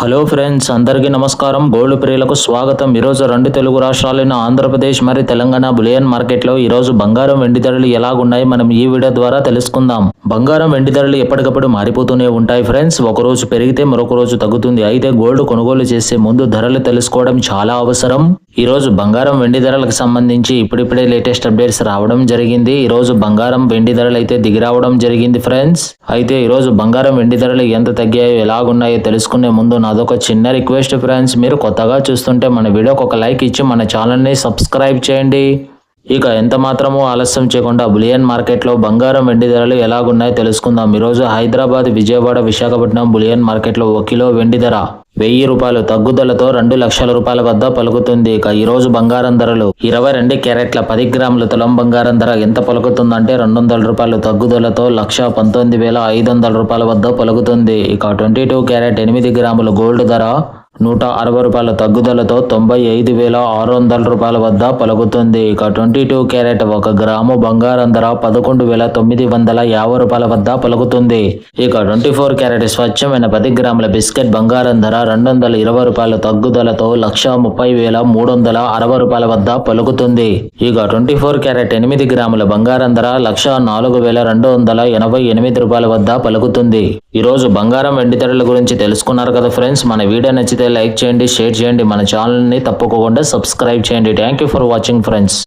Hello friends అందరికీ నమస్కారం. Gold ప్రియులకు స్వాగతం. ఈరోజు రెండు తెలుగు రాష్ట్రాలైన ఆంధ్రప్రదేశ్ మరియు తెలంగాణ బులియన్ మార్కెట్లో ఈరోజు బంగారం వెండి ధరలు ఎలాగున్నాయి మనం ఈ వీడియో ద్వారా తెలుసుకుందాం. బంగారం వెండి ధరలు ఎప్పటికప్పుడు మారిపోతూనే ఉంటాయి ఫ్రెండ్స్. ఒక రోజు పెరిగితే మరొక రోజు తగ్గుతుంది. అయితే గోల్డ్ కొనుగోలు చేసే ముందు ధరలు తెలుసుకోవడం చాలా అవసరం. ఈరోజు బంగారం వెండి ధరలకు సంబంధించి ఇప్పుడిప్పుడే లేటెస్ట్ అప్డేట్స్ రావడం జరిగింది. ఈరోజు బంగారం వెండి ధరలు అయితే దిగిరావడం జరిగింది ఫ్రెండ్స్. అయితే ఈరోజు బంగారం వెండి ధరలు ఎంత తగ్గాయో ఎలాగున్నాయో తెలుసుకునే ముందు నాదొక చిన్న రిక్వెస్ట్ ఫ్రెండ్స్ మీరు కొత్తగా చూస్తుంటే మన వీడియోకి ఒక లైక్ ఇచ్చి మన ఛానల్ని సబ్స్క్రైబ్ చేయండి. ఇక ఎంత మాత్రమూ ఆలస్యం చేయకుండా బులియన్ మార్కెట్లో బంగారం వెండి ధరలు ఎలాగున్నాయో తెలుసుకుందాం. ఈరోజు హైదరాబాద్ విజయవాడ విశాఖపట్నం బులియన్ మార్కెట్లో ఒక కిలో వెండి ధర వెయ్యి రూపాయలు తగ్గుదలతో రెండు లక్షల రూపాయల వద్ద పలుకుతుంది. ఇక ఈరోజు బంగారం ధరలు ఇరవై రెండు క్యారెట్ల పది గ్రాముల తులం బంగారం ధర ఎంత పలుకుతుందంటే రెండు వందల రూపాయలు తగ్గుదలతో లక్ష పంతొమ్మిది వేల ఐదు వందల రూపాయల వద్ద పలుకుతుంది. ఇక ట్వంటీ టూ క్యారెట్ ఎనిమిది గ్రాముల గోల్డ్ ధర నూట అరవై రూపాయల తగ్గుదలతో తొంభై ఐదు వేల ఆరు వందల రూపాయల వద్ద పలుకుతుంది. ఇక ట్వంటీ టూ క్యారెట్ ఒక గ్రాము బంగారం ధర పదకొండు వేల తొమ్మిది వందల యాభై రూపాయల వద్ద పలుకుతుంది. ఇక ట్వంటీ ఫోర్ క్యారెట్ స్వచ్ఛమైన పది గ్రాముల బిస్కెట్ బంగారం ధర రెండు వందల ఇరవై రూపాయల తగ్గుదలతో లక్ష ముప్పై వేల మూడు వందల అరవై రూపాయల వద్ద పలుకుతుంది. ఇక ట్వంటీ ఫోర్ క్యారెట్ ఎనిమిది గ్రాముల బంగారం ధర లక్ష నాలుగు వేల రెండు వందల ఎనభై ఎనిమిది రూపాయల వద్ద పలుకుతుంది. ఈ రోజు బంగారం వెండి ధరల గురించి తెలుసుకున్నారు కదా ఫ్రెండ్స్. మన వీడియో నచ్చితే లైక్ చేయండి షేర్ చేయండి. మన ఛానల్ని తప్పకుండా సబ్స్క్రైబ్ చేయండి. Thank you for watching friends